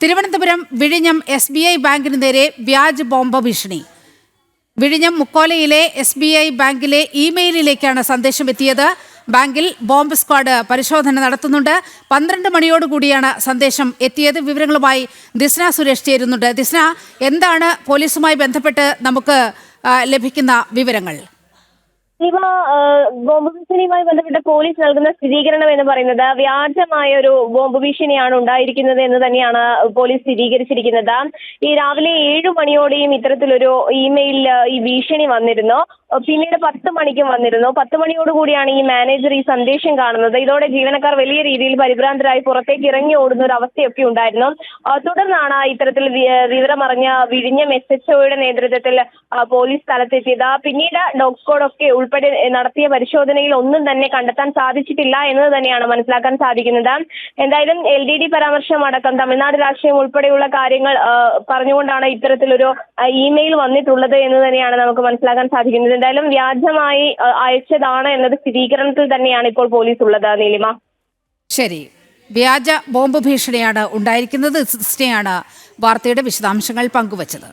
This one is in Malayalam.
തിരുവനന്തപുരം വിഴിഞ്ഞം എസ് ബി ഐ ബാങ്കിന് നേരെ വ്യാജ് ബോംബ് ഭീഷണി. വിഴിഞ്ഞം മുക്കോലയിലെ എസ് ബി ഐ ബാങ്കിലെ ഇമെയിലിലേക്കാണ് സന്ദേശം എത്തിയത് ബാങ്കിൽ ബോംബ് സ്ക്വാഡ് പരിശോധന നടത്തുന്നുണ്ട്. പന്ത്രണ്ട് മണിയോടുകൂടിയാണ് സന്ദേശം എത്തിയത്. വിവരങ്ങളുമായി ദിസ്ന സുരേഷ് ചേരുന്നുണ്ട്. ദിസ്ന എന്താണ് പോലീസുമായി ബന്ധപ്പെട്ട് നമുക്ക് ലഭിക്കുന്ന വിവരങ്ങൾ? ബോംബ് ഭീഷണിയുമായി ബന്ധപ്പെട്ട് പോലീസ് നൽകുന്ന സ്ഥിരീകരണം എന്ന് പറയുന്നത് വ്യാജമായ ഒരു ബോംബ് ഭീഷണിയാണ് ഉണ്ടായിരിക്കുന്നത് എന്ന് തന്നെയാണ് പോലീസ് സ്ഥിരീകരിച്ചിരിക്കുന്നത്. ഈ രാവിലെ ഏഴു മണിയോടെയും ഇത്തരത്തിലൊരു ഇമെയിൽ ഈ ഭീഷണി വന്നിരുന്നു. പിന്നീട് പത്ത് മണിക്കും വന്നിരുന്നു. പത്ത് മണിയോടുകൂടിയാണ് ഈ മാനേജർ ഈ സന്ദേശം കാണുന്നത്. ഇതോടെ ജീവനക്കാർ വലിയ രീതിയിൽ പരിഭ്രാന്തരായി പുറത്തേക്ക് ഇറങ്ങി ഓടുന്ന ഒരു അവസ്ഥയൊക്കെ ഉണ്ടായിരുന്നു. തുടർന്നാണ് ഇത്തരത്തിൽ വിവരമറിഞ്ഞ വിഴിഞ്ഞ എസ് എച്ച് ഒയുടെ നേതൃത്വത്തിൽ പോലീസ് സ്ഥലത്തെത്തിയത്. പിന്നീട് ഡോഗ് സ്ക്വാഡ് ഒക്കെ ഉൾപ്പെടെ നടത്തിയ പരിശോധനയിൽ ഒന്നും തന്നെ കണ്ടെത്താൻ സാധിച്ചിട്ടില്ല എന്നത് തന്നെയാണ് മനസ്സിലാക്കാൻ സാധിക്കുന്നത്. എന്തായാലും എൽ ഡി ഡി പരാമർശം അടക്കം തമിഴ്നാട് രാഷ്ട്രീയം ഉൾപ്പെടെയുള്ള കാര്യങ്ങൾ പറഞ്ഞുകൊണ്ടാണ് ഇത്തരത്തിലൊരു ഇമെയിൽ വന്നിട്ടുള്ളത് എന്ന് തന്നെയാണ് നമുക്ക് മനസ്സിലാക്കാൻ സാധിക്കുന്നത്. എന്തായാലും വ്യാജമായി അയച്ചതാണ് എന്നത് സ്ഥിരീകരണത്തിൽ തന്നെയാണ് ഇപ്പോൾ പോലീസ് ഉള്ളത് നീലിമ. ശരി. വ്യാജ ബോംബ് ഭീഷണിയാണ് ഉണ്ടായിരിക്കുന്നത്. സിസ്റ്റയാണ് വാർത്തയുടെ വിശദാംശങ്ങൾ പങ്കുവച്ചത്.